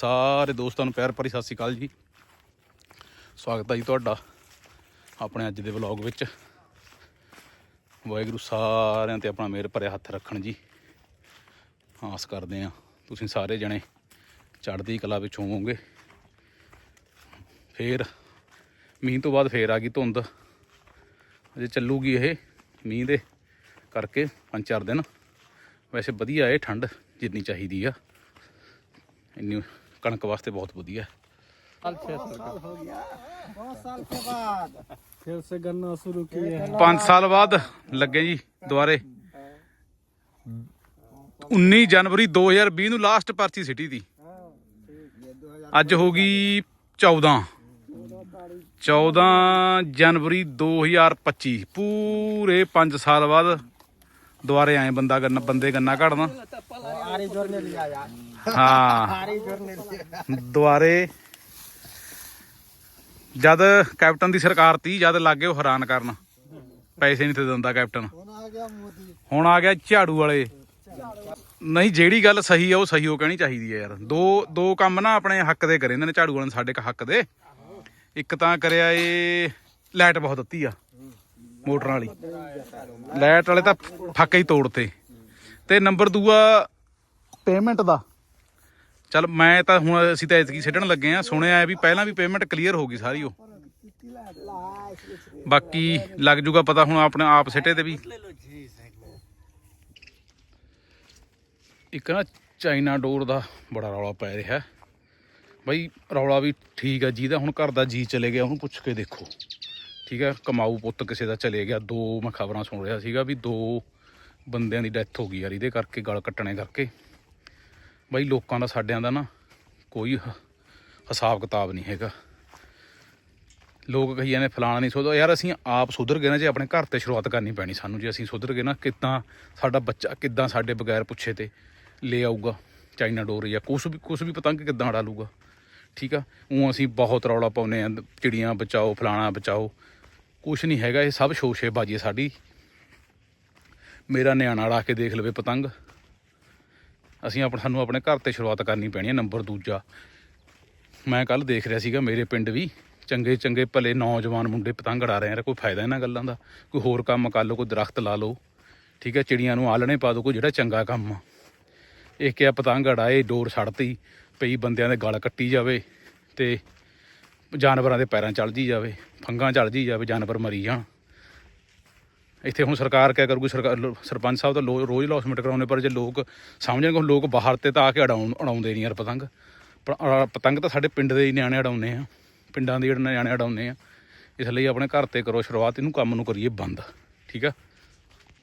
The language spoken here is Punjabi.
ਸਾਰੇ ਦੋਸਤਾਂ ਨੂੰ ਪਿਆਰ ਭਰੀ ਸਤਿ ਸ਼੍ਰੀ ਅਕਾਲ ਜੀ। ਸਵਾਗਤ ਹੈ ਜੀ ਤੁਹਾਡਾ ਆਪਣੇ ਅੱਜ ਦੇ ਵਲੌਗ ਵਿੱਚ। ਵਾਹਿਗੁਰੂ ਸਾਰਿਆਂ ਤੇ ਆਪਣਾ ਮਿਹਰ ਭਰਿਆ ਹੱਥ ਰੱਖਣ ਜੀ। ਆਸ ਕਰਦੇ ਆ ਤੁਸੀਂ ਸਾਰੇ ਜਣੇ ਚੜ੍ਹਦੀ ਕਲਾ ਵਿੱਚ ਹੋਵੋਗੇ। ਫੇਰ ਮੀਂਹ ਤੋਂ ਬਾਅਦ ਫੇਰ ਆ ਗਈ ਧੁੰਦ। ਅਜੇ ਚੱਲੂਗੀ ਇਹ ਮੀਂਹ ਦੇ ਕਰਕੇ ਪੰਜ ਚਾਰ ਦਿਨ। ਵੈਸੇ ਵਧੀਆ ਹੈ ਠੰਡ ਜਿੰਨੀ ਚਾਹੀਦੀ ਆ। ਇੰਨੀ ਕਣਕ ਵਾਸਤੇ ਬਹੁਤ ਵਧੀਆ साल छह साल का हो गया बहुत साल के बाद फिर से गन्ना शुरू किए हैं 5 ਸਾਲ ਬਾਅਦ ਲੱਗੇ ਜੀ ਦੁਬਾਰੇ 19 ਜਨਵਰੀ 2020 ਨੂੰ ਲਾਸਟ ਪਰਚੀ ਸਿਟੀ ਦੀ ये दो हजार ਅੱਜ ਹੋ ਗਈ 14 14 ਜਨਵਰੀ 2025 ਪੂਰੇ 5 ਸਾਲ ਬਾਅਦ ਦੁਆਰੇ ਆਏ ਬੰਦਾ ਗੰਨਾ ਬੰਦੇ ਗੰਨਾ ਘੜਨਾ ਆਰੇ ਜੋਰ ਨੇ ਲਿਆ ਯਾਰ। ਹਾਂ। ਆਰੇ ਜੋਰ ਨੇ ਲਿਆ ਦੁਆਰੇ ਜਦ ਕੈਪਟਨ ਦੀ ਸਰਕਾਰ ਤੀ ਜਦ ਲੱਗੇ ਉਹ ਹੈਰਾਨ ਕਰਨ। ਪੈਸੇ ਨਹੀਂ ਤੇ ਦਿੰਦਾ ਕੈਪਟਨ। ਹੁਣ ਆ ਗਿਆ ਝਾੜੂ ਵਾਲੇ। ਨਹੀਂ ਜਿਹੜੀ ਗੱਲ ਸਹੀ ਆ ਉਹ ਸਹੀ ਹੋ ਕਹਿਣੀ ਚਾਹੀਦੀ ਹੈ ਯਾਰ। ਦੋ ਦੋ ਕੰਮ ਨਾ ਆਪਣੇ ਹੱਕ ਦੇ ਕਰੇ ਇਹਨਾਂ ਨੇ ਝਾੜੂ ਵਾਲਿਆਂ ਨੇ ਸਾਡੇ ਹੱਕ ਦੇ। ਇੱਕ ਤਾਂ ਕਰਿਆ ਏ ਲਾਈਟ ਬਹੁਤ ਦਿੱਤੀ ਆ। ਮੋਟਰਾਂ ਵਾਲੀ। ਲਾਈਟ ਵਾਲੇ ਤਾਂ ਫੱਕੇ ਹੀ ਤੋੜਤੇ। ਤੇ ਨੰਬਰ ਦੂਆ ਪੇਮੈਂਟ ਦਾ। ਚਲ ਮੈਂ ਤਾਂ ਹੁਣ ਅਸੀਂ ਤਾਂ ਇਤਕੀ ਛੱਡਣ ਲੱਗੇ ਆ ਸੁਣਿਆ ਵੀ ਪਹਿਲਾਂ ਵੀ ਪੇਮੈਂਟ ਕਲੀਅਰ ਹੋ ਗਈ ਸਾਰੀ ਉਹ। ਬਾਕੀ ਲੱਗ ਜੂਗਾ ਪਤਾ ਹੁਣ ਆਪਣੇ ਆਪ ਸਿੱਟੇ ਤੇ ਵੀ। ਇੱਕ ਨਾ ਚਾਈਨਾ ਡੋਰ ਦਾ ਬੜਾ ਰੌਲਾ ਪੈ ਰਿਹਾ। ਬਈ ਰੌਲਾ ਵੀ ਠੀਕ ਆ ਜਿਹਦਾ ਹੁਣ ਘਰ ਦਾ ਜੀ ਚਲੇ ਗਿਆ। ਉਹਨੂੰ ਪੁੱਛ ਕੇ ਦੇਖੋ। ਠੀਕ ਹੈ, ਕਮਾਊ ਪੁੱਤ ਕਿਸੇ ਦਾ ਚਲੇ ਗਿਆ। ਦੋ ਮੈਂ ਖਬਰਾਂ ਸੁਣ ਰਿਹਾ ਸੀਗਾ ਵੀ ਦੋ ਬੰਦਿਆਂ ਦੀ ਡੈਥ ਹੋ ਗਈ ਯਾਰ, ਇਹਦੇ ਕਰਕੇ ਗਲ ਕੱਟਣੇ ਕਰਕੇ। ਬਾਈ, ਲੋਕਾਂ ਦਾ ਸਾਡਿਆਂ ਦਾ ਨਾ ਕੋਈ ਹ- ਹਿਸਾਬ ਕਿਤਾਬ ਨਹੀਂ ਹੈਗਾ। ਲੋਕ ਕਹੀ ਜਾਂਦੇ, ਫਲਾਣਾ ਨਹੀਂ ਸੁਧਰ ਯਾਰ, ਅਸੀਂ ਆਪ ਸੁਧਰ ਗਏ ਨਾ, ਜੇ ਆਪਣੇ ਘਰ ਤੇ ਸ਼ੁਰੂਆਤ ਕਰਨੀ ਪੈਣੀ ਸਾਨੂੰ, ਜੇ ਅਸੀਂ ਸੁਧਰ ਗਏ ਨਾ, ਕਿੱਦਾਂ ਸਾਡਾ ਬੱਚਾ, ਕਿੱਦਾਂ ਸਾਡੇ ਬਗੈਰ ਪੁੱਛੇ ਤੇ ਲੈ ਆਊਗਾ ਚਾਈਨਾ ਡੋਰ ਜਾਂ ਕੁਛ ਵੀ ਕੁਛ ਵੀ ਪਤੰਗ ਕਿੱਦਾਂ ਉਡਾ ਲੂਗਾ ਠੀਕ ਆ? ਉਹ ਅਸੀਂ ਬਹੁਤ ਰੌਲਾ ਪਾਉਨੇ ਆ, ਚਿੜੀਆਂ ਬਚਾਓ, ਫਲਾਣਾ ਬਚਾਓ। ਕੁਛ ਨਹੀਂ ਹੈਗਾ, ਇਹ ਸਭ ਸ਼ੋਸ਼ੇ ਬਾਜੀ ਸਾਡੀ। ਮੇਰਾ ਨਿਆਣਾ ਲਾ ਕੇ ਦੇਖ ਲਵੇ ਪਤੰਗ। ਅਸੀਂ ਆਪਣਾ, ਸਾਨੂੰ ਆਪਣੇ ਘਰ ਤੇ ਸ਼ੁਰੂਆਤ ਕਰਨੀ ਪੈਣੀ ਹੈ, ਨੰਬਰ ਦੂਜਾ। ਮੈਂ ਕੱਲ ਦੇਖ ਰਿਹਾ ਸੀਗਾ, ਮੇਰੇ ਪਿੰਡ ਵੀ ਚੰਗੇ ਚੰਗੇ ਭਲੇ ਨੌਜਵਾਨ ਮੁੰਡੇ ਪਤੰਗ ਉਡਾ ਰਹੇ ਆ। ਕੋਈ ਫਾਇਦਾ ਇਹਨਾਂ ਗੱਲਾਂ ਦਾ? ਕੋਈ ਹੋਰ ਕੰਮ ਕਰ ਲਓ, ਕੋਈ ਦਰਖਤ ਲਾ ਲਓ। ਠੀਕ ਹੈ, ਚਿੜੀਆਂ ਨੂੰ ਆਲਣੇ ਪਾ ਦਿਓ, ਕੋਈ ਜਿਹੜਾ ਚੰਗਾ ਕੰਮ ਆ। ਇਹ ਕਿਹਾ ਪਤੰਗ ਅੜਾਏ ਡੋਰ ਛੱਡਤੀ ਪਈ ਬੰਦਿਆਂ ਦੇ ਗਲ ਕੱਟੀ ਜਾਵੇ ਤੇ ਜਾਨਵਰਾਂ ਦੇ ਪੈਰਾਂ ਚੜ ਜਾਵੇ, ਫੰਗਾਂ ਚੜ ਜੀ ਜਾਵੇ, ਜਾਨਵਰ ਮਰੀ ਜਾਣ। ਇੱਥੇ ਹੁਣ ਸਰਕਾਰ ਕਿਆ ਕਰੂਗੀ? ਸਰਕਾਰ ਸਰਪੰਚ ਸਾਹਿਬ ਤਾਂ ਲੋ- ਰੋਜ਼ ਲੌਸਮੈਂਟ ਕਰਾਉਣੇ ਪਰ ਜੇ ਲੋਕ ਸਮਝਣਗੇ ਲੋਕ ਬਾਹਰ ਤੇ ਤਾਂ ਆ ਕੇ ਅੜਾਉਣ, ਅੜਾਉਂਦੇ ਨਹੀਂ ਯਾਰ ਪਤੰਗ। ਪਤੰਗ ਤਾਂ ਸਾਡੇ ਪਿੰਡ ਦੇ ਹੀ ਨਿਆਣੇ ਅੜਾਉਂਦੇ ਆ। ਪਿੰਡਾਂ ਦੇ ਜਿਹੜੇ ਨਿਆਣੇ ਅੜਾਉਂਦੇ ਆ। ਇਸ ਲਈ ਆਪਣੇ ਘਰ ਤੇ ਕਰੋ ਸ਼ੁਰੂਆਤ, ਇਹਨੂੰ ਕੰਮ ਨੂੰ ਕਰੀਏ ਬੰਦ। ਠੀਕ ਆ?